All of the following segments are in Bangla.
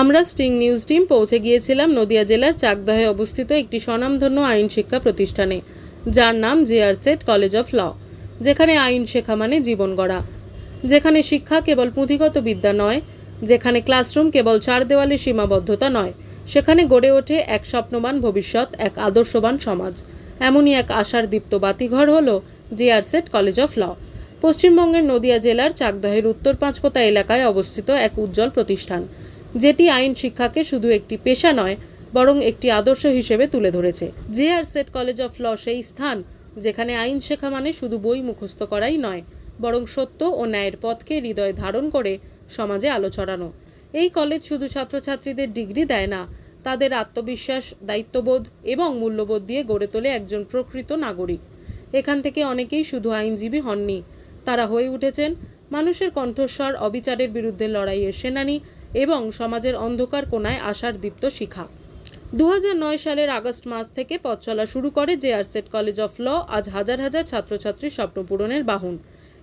আমরা স্টিং নিউজ টিম পৌঁছে গিয়েছিলাম নদিয়া জেলার চাকদহে অবস্থিত একটি স্বনামধন্য আইন শিক্ষা প্রতিষ্ঠানে, যার নাম JR set college of law, যেখানে আইন শেখা মানে জীবন গড়া। যেখানে শিক্ষা কেবল পুঁথিগত বিদ্যা নয়, যেখানে ক্লাসরুম কেবল চার দেওয়ালে সীমাবদ্ধতা নয়, সেখানে গড়ে ওঠে এক স্বপ্নবান ভবিষ্যৎ, এক আদর্শবান সমাজ। এমনই এক আশার দীপ্ত বাতিঘর হল JR set college of law. পশ্চিমবঙ্গের নদিয়া জেলার চাকদহের উত্তর পাঁচপোতা এলাকায় অবস্থিত এক উজ্জ্বল প্রতিষ্ঠান। যেটি আইন শিক্ষাকে শুধু একটি পেশা নয়, বরং একটি আদর্শ হিসেবে তুলে ধরেছে। JR set college of law সেই স্থান, যেখানে আইন শেখা মানে শুধু বই মুখস্থ করাই নয়, বরং সত্য ও ন্যায়ের পথকে হৃদয়ে ধারণ করে সমাজে আলো ছড়ানো। এই কলেজ শুধু ছাত্রছাত্রীদের ডিগ্রি দেয় না, তাদের আত্মবিশ্বাস, দায়িত্ববোধ এবং মূল্যবোধ দিয়ে গড়ে তোলে একজন প্রকৃত নাগরিক। এখান থেকে অনেকেই শুধু আইনজীবী হননি। তারা হয়ে উঠেছেন মানুষের কণ্ঠস্বর, অবিচারের বিরুদ্ধে লড়াইয়ের সেনানী এবং সমাজের অন্ধকার কোনায় আশার দীপ্ত শিখা। দু হাজার নয় সালের আগস্ট মাস থেকে পথ চলা শুরু করে JR set college of law, আজ হাজার হাজার ছাত্রছাত্রীর স্বপ্ন পূরণের বাহন।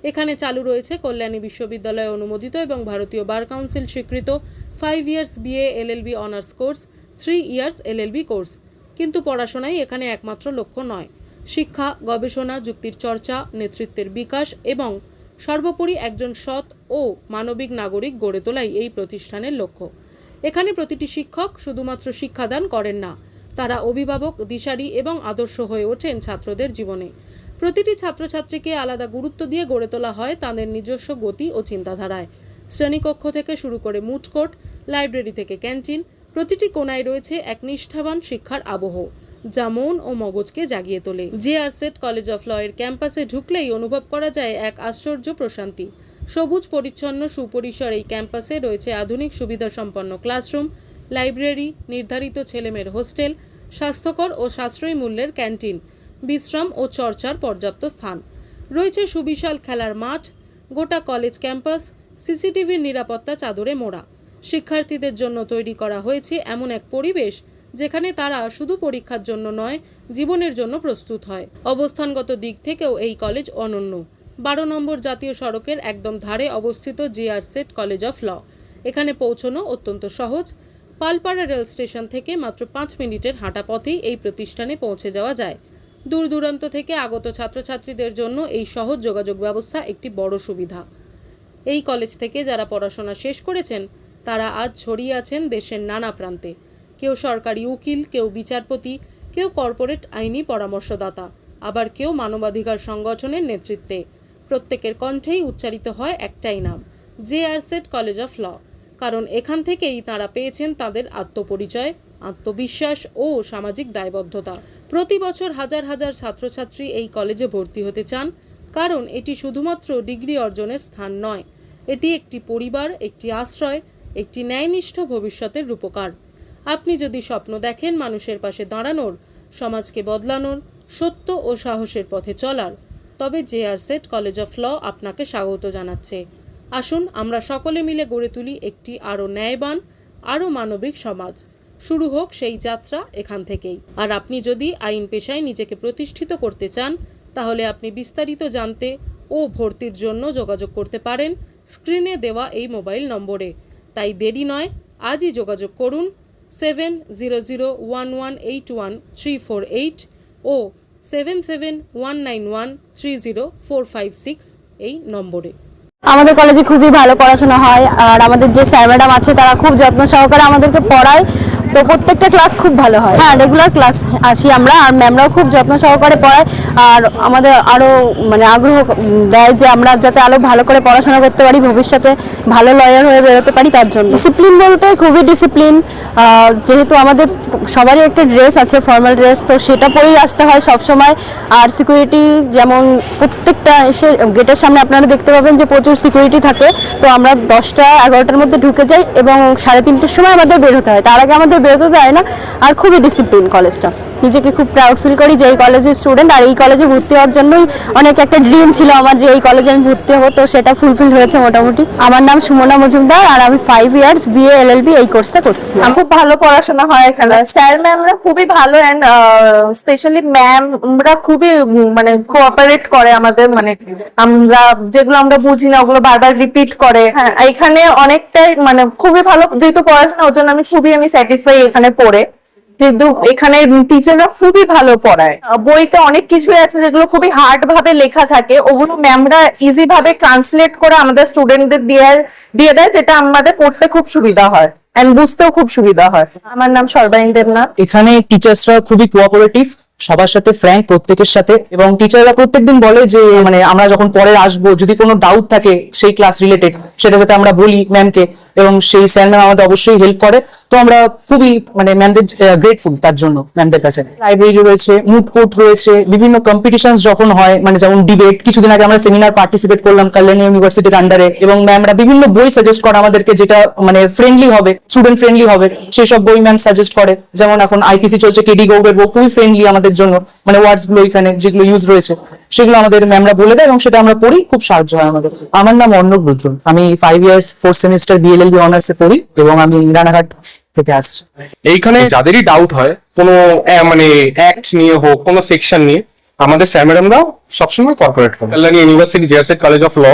এখানে চালু রয়েছে কল্যাণী বিশ্ববিদ্যালয়ে অনুমোদিত এবং ভারতীয় বার কাউন্সিল স্বীকৃত five years BA LLB honours course three years LLB course কিন্তু পড়াশোনাই এখানে একমাত্র লক্ষ্য নয়। শিক্ষা, গবেষণা, যুক্তির চর্চা, নেতৃত্বের বিকাশ এবং সর্বোপরি একজন সৎ ও মানবিক নাগরিক গড়ে তোলাই এই প্রতিষ্ঠানের লক্ষ্য। এখানে প্রতিটি শিক্ষক শুধুমাত্র শিক্ষাদান করেন না, তারা অভিভাবক, দিশারি এবং আদর্শ হয়ে ওঠেন ছাত্রদের জীবনে। প্রতিটি ছাত্রছাত্রীকে আলাদা গুরুত্ব দিয়ে গড়ে তোলা হয় তাদের নিজস্ব গতি ও চিন্তাধারায়। শ্রেণীকক্ষ থেকে শুরু করে মুড কোর্ট লাইব্রেরি থেকে ক্যান্টিন, প্রতিটি কোনায় রয়েছে এক নিষ্ঠাবান শিক্ষার আবহ। যা মন ও মগজকে জাগিয়ে তোলে। J R set college of law এর ক্যাম্পাসে ঢুকলেই অনুভব করা যায় এক আশ্চর্য প্রশান্তি। সবুজ, পরিচ্ছন্ন, সুপরিসর এই ক্যাম্পাসে রয়েছে আধুনিক সুবিধাসম্পন্ন ক্লাসরুম, লাইব্রেরি, নির্ধারিত ছেলেমেয়ের হোস্টেল, স্বাস্থ্যকর ও সাশ্রয়ী মূল্যের ক্যান্টিন, বিশ্রাম ও চর্চার পর্যাপ্ত স্থান। রয়েছে সুবিশাল খেলার মাঠ, গোটা কলেজ ক্যাম্পাস, সিসিটিভির নিরাপত্তা চাদরে মোড়া। শিক্ষার্থীদের জন্য তৈরি করা হয়েছে এমন এক পরিবেশ যেখানে তারা শুধু পরীক্ষার জন্য নয়, জীবনের জন্য প্রস্তুত হয়। অবস্থানগত দিক থেকেও এই কলেজ অনন্য। বারো নম্বর জাতীয় সড়কের একদম ধারে অবস্থিত GR set college of law. এখানে পৌঁছানো অত্যন্ত সহজ। পালপাড়া রেল স্টেশন থেকে মাত্র পাঁচ মিনিটের হাঁটা পথেই এই প্রতিষ্ঠানে পৌঁছে যাওয়া যায়। দূর দূরান্ত থেকে আগত ছাত্রছাত্রীদের জন্য এই সহজ যোগাযোগ ব্যবস্থা একটি বড় সুবিধা। এই কলেজ থেকে যারা পড়াশোনা শেষ করেছেন, তারা আজ ছড়িয়ে আছেন দেশের নানা প্রান্তে। কেউ সরকারি উকিল, কেউ বিচারপতি, কেউ কর্পোরেট আইনি পরামর্শদাতা, আবার কেউ মানবাধিকার সংগঠনের নেতৃত্বে। প্রত্যেকের কণ্ঠেই উচ্চারিত হয় একটাই নাম, J R set college of law. কারণ এখান থেকেই তারা পেয়েছেন তাদের আত্মপরিচয়, আত্মবিশ্বাস ও সামাজিক দায়বদ্ধতা। প্রতি বছর হাজার হাজার ছাত্রছাত্রী এই কলেজে ভর্তি হতে চান, কারণ এটি শুধুমাত্র ডিগ্রি অর্জনের স্থান নয়, এটি একটি পরিবার, একটি আশ্রয়, একটি ন্যায়নিষ্ঠ ভবিষ্যতের রূপকার। আপনি যদি স্বপ্ন দেখেন মানুষের পাশে দাঁড়ানোর, সমাজকে বদলানোর, সত্য ও সাহসের পথে চলার, তবে J R set college of law আপনাকে স্বাগত জানাচ্ছে। আসুন আমরা সকলে মিলে গড়ে তুলি একটি আরও ন্যায়বান, আরও মানবিক সমাজ। শুরু হোক সেই যাত্রা এখান থেকেই। আর আপনি যদি আইন পেশায় নিজেকে প্রতিষ্ঠিত করতে চান, তাহলে আপনি বিস্তারিত জানতে ও ভর্তির জন্য যোগাযোগ করতে পারেন স্ক্রিনে দেওয়া এই মোবাইল নম্বরে। তাই দেরি নয়, আজই যোগাযোগ করুন seven zero zero one one eight one three four eight ও seven seven one nine one three zero four five six এই নম্বরে। আমাদের কলেজে খুবই ভালো পড়াশোনা হয়, আর আমাদের যে স্যার ম্যাডাম আছে, তারা খুব যত্ন সহকারে আমাদেরকে পড়ায়। তো প্রত্যেকটা ক্লাস খুব ভালো হয়। হ্যাঁ রেগুলার ক্লাস আসি আমরা আর ম্যামরাও খুব যত্ন সহকারে পড়ায় আর আমাদের আরও মানে আগ্রহ দেয় যে আমরা যাতে আরও ভালো করে পড়াশোনা করতে পারি ভবিষ্যতে ভালো লয়ার হয়ে বেরোতে পারি তার জন্য। ডিসিপ্লিন বলতে খুবই ডিসিপ্লিন যেহেতু আমাদের সবারই একটা ড্রেস আছে ফর্মাল ড্রেস তো সেটা পরেই আসতে হয় সব সময় আর সিকিউরিটি যেমন প্রত্যেকটা এসে গেটের সামনে আপনারা দেখতে পাবেন যে প্রচুর সিকিউরিটি থাকে। তো আমরা দশটা এগারোটার মধ্যে ঢুকে যাই এবং সাড়ে তিনটের সময় আমাদের বের হতে হয়। তার আগে আমাদের বেরোতে দেয় না। আর খুবই ডিসিপ্লিন কলেজটা নিজেকে খুব প্রাউড ফিল করি যে এই কলেজের স্টুডেন্ট আর এই কলেজে ভর্তি হওয়ার জন্যই অনেক একটা ড্রিম ছিল আমার যে এই কলেজে আমি ভর্তি হব। তো সেটা ফুলফিল হয়েছে মোটামুটি। আমার নাম সুমনা মজুমদার আর আমি five years BA L L B এই কোর্সটা করছি। খুব ভালো পড়াশোনা হয় এখানে। স্যার ম্যামরা খুবই ভালো এন্ড স্পেশালি ম্যামরা খুবই মানে কোঅপারেট করে আমাদের মানে আমরা যেগুলো আমরা বুঝি না ওগুলো বারবার রিপিট করে। হ্যাঁ। এখানে অনেকটাই মানে খুবই ভালো যেহেতু পড়াশোনা ওর জন্য আমি খুবই আমি স্যাটিসফাই এখানে পড়ে। যেহেতু এখানে টিচাররা খুবই ভালো পড়ায়। বইতে অনেক কিছুই আছে যেগুলো খুবই হার্ড ভাবে লেখা থাকে। ওগুলো ম্যামরা ইজি ভাবে ট্রান্সলেট করে আমাদের স্টুডেন্টদের দিয়ে দিয়ে দেয়, যেটা আমাদের পড়তে খুব সুবিধা হয় অ্যান্ড বুঝতেও খুব সুবিধা হয়। আমার নাম সর্বাইন দেবনাথ। এখানে টিচার্সরা খুবই কোঅপারেটিভ সবার সাথে ফ্র্যাঙ্ক প্রত্যেকের সাথে এবং টিচাররা প্রত্যেকদিন বলে যে মানে আমরা যখন পরে আসব, যদি কোনো ডাউট থাকে সেই ক্লাস রিলেটেড সেটা যাতে আমরা বলি ম্যামকে এবং সেই স্যার ম্যাম আমাদের অবশ্যই হেল্প করে। তো আমরা খুবই মানে ম্যামদের গ্রেটফুল তার জন্য ম্যামদের কাছে। লাইব্রেরি রয়েছে মুড কোর্ট রয়েছে, বিভিন্ন কম্পিটিশন যখন হয় মানে যেমন ডিবেট কিছুদিন আগে আমরা সেমিনার পার্টিসিপেট করলাম কল্যাণী ইউনিভার্সিটির আন্ডারে এবং ম্যামরা বিভিন্ন বই সাজেস্ট করে আমাদেরকে যেটা মানে ফ্রেন্ডলি হবে স্টুডেন্ট ফ্রেন্ডলি হবে সেই সব বই ম্যাম সাজেস্ট করে। যেমন এখন আইপিসি চলছে কেডি গৌড়ের বই, খুবই ফ্রেন্ডলি আমাদের জন্য মানে ওয়ার্ডসগুলো এখানে যেগুলো ইউজ রয়েছে সেগুলো আমাদের ম্যামরা বলে দেয় এবং সেটা আমরা পড়ি খুব সাহায্য হয় আমাদের। আমার নাম অর্ণব রুদ্র। আমি five years fourth semester BLLB অনার্সে পড়ি এবং আমি রানাঘাট থেকে আসছি। এইখানে যাদেরই ডাউট হয় কোনো মানে অ্যাক্ট নিয়ে হোক কোনো সেকশন নিয়ে আমাদের স্যার ম্যাডামরাও সবসময় কর্পোরেট করে। Kalyani university JRSET college of law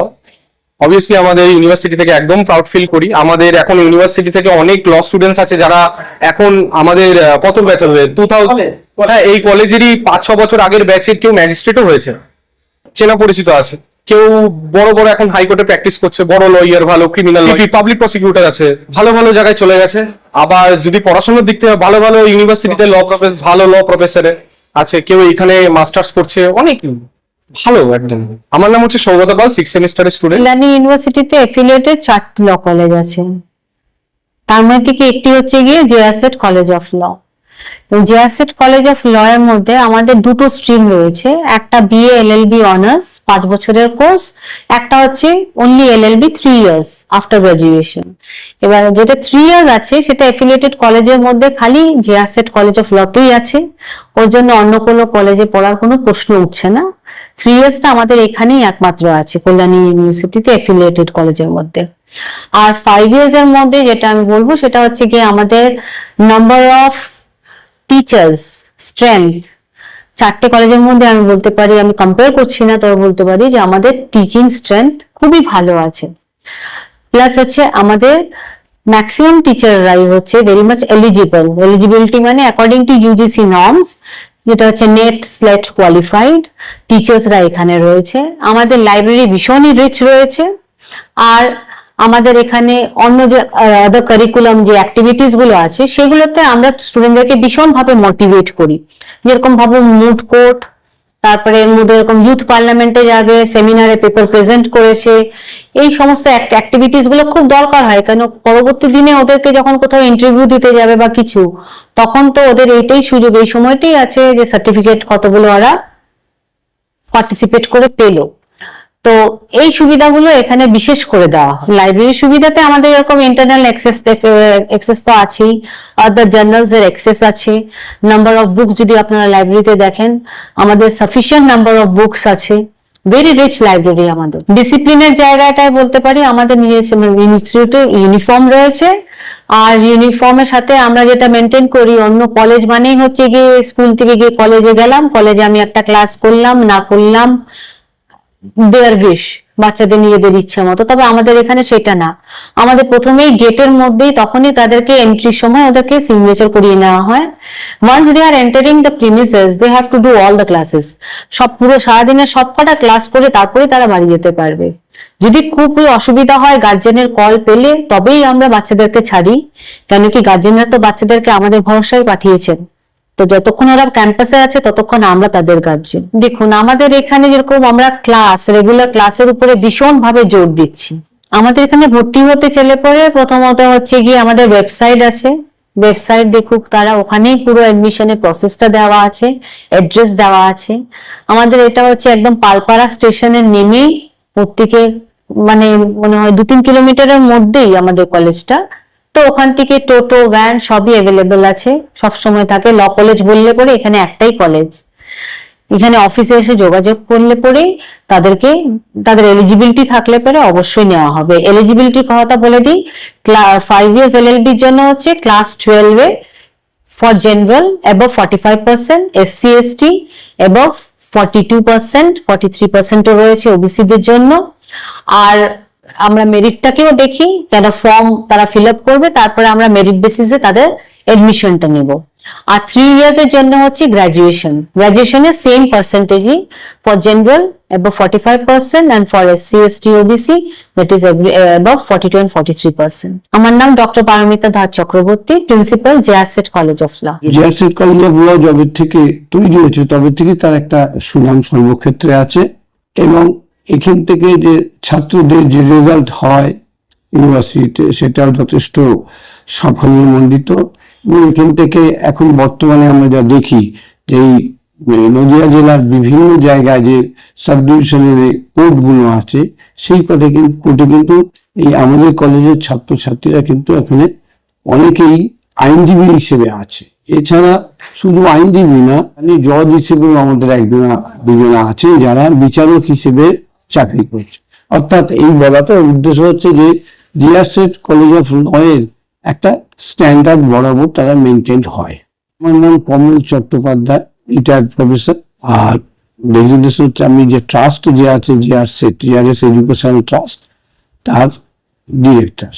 obviously আমাদের ইউনিভার্সিটি থেকে একদম প্রাউড ফিল করি। আমাদের এখন ইউনিভার্সিটি থেকে অনেক ল স্টুডেন্টস আছে যারা এখন আমাদের কত ব্যাচ হবে? টু থাউজেন্ড হ্যাঁ এই কলেজেরই পাঁচ ছ বছর আগের ব্যাচের কেউ ম্যাজিস্ট্রেটও হয়েছে। চেনা পরিচিত আছে। কেউ বড় বড় এখন হাইকোর্টে প্র্যাকটিস করছে বড় লয়ার ভালো ক্রিমিনাল পাবলিক প্রসিকিউটর আছে। ভালো ভালো জায়গায় চলে গেছে। আবার যদি পড়াশোনার দিক থেকে ভালো ভালো ইউনিভার্সিটিতে ল ভালো ল প্রফেসরে আছে কেউ এখানে মাস্টার্স করছে অনেক ভালো একদম। আমার নাম হচ্ছে সৌগত পাল সিক্স সেমিস্টারের স্টুডেন্ট কল্যাণী ইউনিভার্সিটিতে এফিলিয়েটেড চারটি ল কলেজ আছে। তার মধ্যে থেকে একটি হচ্ছে গিয়ে JRSET college of law JRSET college of law এর মধ্যে আমাদের দুটো স্ট্রিম রয়েছে। একটা বিএ এলএলবি অনার্স পাঁচ বছরের কোর্স, একটা হচ্ছে only LLB three years after graduation এবার যেটা থ্রি ইয়ার আছে, সেটা এফিলিয়েটেড কলেজের মধ্যে খালি জেআরসেট কলেজ অফ লতেই আছে। ওর জন্য অন্য কোনো কলেজে পড়ার কোনো প্রশ্ন উঠছে না। থ্রি ইয়ার্সটা আমাদের এখানেই একমাত্র আছে, কল্যাণী ইউনিভার্সিটিতে এফিলিয়েটেড কলেজের মধ্যে। আর ফাইভ ইয়ার্স এর মধ্যে যেটা আমি বলব, সেটা হচ্ছে গিয়ে আমাদের নাম্বার অফ টিচার্স স্ট্রেংথ চারটে কলেজের মধ্যে আমি বলতে পারি, আমি কম্পেয়ার করছি না, তবে বলতে পারি যে আমাদের টিচিং স্ট্রেংথ খুবই ভালো আছে। প্লাস হচ্ছে আমাদের ম্যাক্সিমাম টিচাররাই হচ্ছে ভেরি মাচ এলিজিবল এলিজিবিলিটি মানে অ্যাকর্ডিং টু ইউজিসি নর্মস যেটা হচ্ছে নেট স্লেট কোয়ালিফাইড টিচার্সরা এখানে রয়েছে। আমাদের লাইব্রেরি ভীষণই রিচ রয়েছে। আর আমাদের এখানে অন্য যে আদার কারিকুলাম যে অ্যাক্টিভিটিসগুলো আছে, সেগুলোতে আমরা স্টুডেন্টদেরকে ভীষণভাবে মোটিভেট করি। যেরকম ভাবে মুড কোর্ট তারপরে এর মধ্যে এরকম ইউথ পার্লামেন্টে যাবে সেমিনারে পেপার প্রেজেন্ট করেছে। এই সমস্ত অ্যাক্টিভিটিসগুলো খুব দরকার হয়, কেন পরবর্তী দিনে ওদেরকে যখন কোথাও ইন্টারভিউ দিতে যাবে বা কিছু, তখন তো ওদের এইটাই সুযোগ। এই সময়টাই আছে যে সার্টিফিকেট কতগুলো ওরা পার্টিসিপেট করে পেল। তো এই সুবিধাগুলো এখানে বিশেষ করে দেওয়া হয়। লাইব্রেরির সুবিধাতে আমাদের এরকম ইন্টারনাল অ্যাক্সেস অ্যাক্সেস তো আছেই। আদার জার্নালস এর অ্যাক্সেস আছে। নাম্বার অফ বুকস যদি আপনারা লাইব্রেরিতে দেখেন, আমাদের সাফিসিয়েন্ট নাম্বার অফ বুকস আছে। ভেরি রিচ লাইব্রেরি আমাদের। ডিসিপ্লিনের জায়গাটায় বলতে পারি, আমাদের ইনস্টিটিউটের ইউনিফর্ম রয়েছে। আর ইউনিফর্মের সাথে আমরা যেটা মেনটেন করি, অন্য কলেজ মানেই হচ্ছে গিয়ে স্কুল থেকে গিয়ে কলেজে গেলাম। কলেজে আমি একটা ক্লাস করলাম, না করলাম। দেয়ার উইশ, বাচ্চাদের নিজেদের ইচ্ছা মতো। তবে আমাদের এখানে সেটা না। আমাদের প্রথমেই গেটের মধ্যেই তখনই তাদেরকে এন্ট্রির সময় ওদেরকে সিগনেচার করিয়ে নেওয়া হয়। Once they are entering the premises they have to do all the classes সব পুরো সারাদিনের সব কটা ক্লাস করে তারপরে তারা বাড়ি যেতে পারবে। যদি খুবই অসুবিধা হয় গার্জেনের কল পেলে, তবেই আমরা বাচ্চাদেরকে ছাড়ি। কেন কি গার্জেনরা তো বাচ্চাদেরকে আমাদের ভরসায় পাঠিয়েছেন। তো যতক্ষণ ওরা ক্যাম্পাসে আছে, ততক্ষণ আমরা তাদের গার্জেন দেখুন, আমাদের এখানে যেরকম আমরা ক্লাস রেগুলার ক্লাসের উপরে ভীষণ ভাবে জোর দিচ্ছি। আমাদের এখানে ভর্তি হতে চলে পরে প্রথমত হচ্ছে গিয়ে আমাদের ওয়েবসাইট আছে। ওয়েবসাইট দেখুক তারা ওখানেই পুরো অ্যাডমিশনের প্রসেসটা দেওয়া আছে অ্যাড্রেস দেওয়া আছে। আমাদের এটা হচ্ছে একদম পালপাড়া স্টেশনে নেমেই প্রত্যেকে মানে মনে হয় দু তিন কিলোমিটারের মধ্যেই আমাদের কলেজটা তো ওখান থেকে টোটো ভ্যান সবই অ্যাভেলেবেল আছে। সব সময় থাকে ল কলেজ বললে পরে এখানে একটাই কলেজ এখানে অফিসে এসে যোগাযোগ করলে পরে তাদেরকে, তাদের এলিজিবিলিটি থাকলে পরে অবশ্যই নেওয়া হবে। এলিজিবিলিটির কথা বলে দিই ফাইভ ইয়ার্স এলএলবির জন্য হচ্ছে ক্লাস টুয়েলভে for general for general above 45% SC ST above 42% 43% ও রয়েছে ওবিসি দের জন্য। আর আমরা মেরিটটাকেও দেখি যারা ফর্ম তারা ফিল আপ করবে তারপরে আমরা মেরিট বেসিসে তাদের এডমিশনটা নেব। আর থ্রি ইয়ার্স এর জন্য হচ্ছে গ্রাজুয়েশন গ্রাজুয়েশনে same পার্সেন্টেজই for general above 45% and for SC ST OBC that is every, uh, above 42 and 43%. আমার নাম doctor Paramita Dhar Chakraborty principal JRSET college of law JRSET college of law জবের থেকে তৈরি হয়েছে তবে থেকে তার একটা সুনাম সর্বক্ষেত্রে আছে এবং এখান থেকে যে ছাত্রদের যে রেজাল্ট হয় ইউনিভার্সিটিতে সেটাও যথেষ্ট সাফল্যমণ্ডিত। এবং এখান থেকে এখন বর্তমানে আমরা যা দেখি যে এই নদিয়া জেলার বিভিন্ন জায়গায় যে সাব ডিভিশনের কোর্টগুলো আছে, সেই কোর্টে কিন্তু কোর্টে কিন্তু এই আমাদের কলেজের ছাত্রছাত্রীরা কিন্তু এখানে অনেকেই আইনজীবী হিসেবে আছে। এছাড়া শুধু আইনজীবী না মানে জজ হিসেবেও আমাদের একজনা, দুজনা আছেন যারা বিচারক হিসেবে চাকরি করছে। অর্থাৎ এই বলাটার উদ্দেশ্য হচ্ছে যে জিয়াসেট কলেজ অফ লয়ের একটা স্ট্যান্ডার্ড বরাবর তারা মেনটেন হয়। আমার নাম কমল চট্টোপাধ্যায় রিটায়ার্ড প্রফেসর আর রেজিডেন্স হচ্ছে আমি যে ট্রাস্ট যে আছে জিআরসেট জিআরএস এডুকেশনাল ট্রাস্ট তার ডিরেক্টর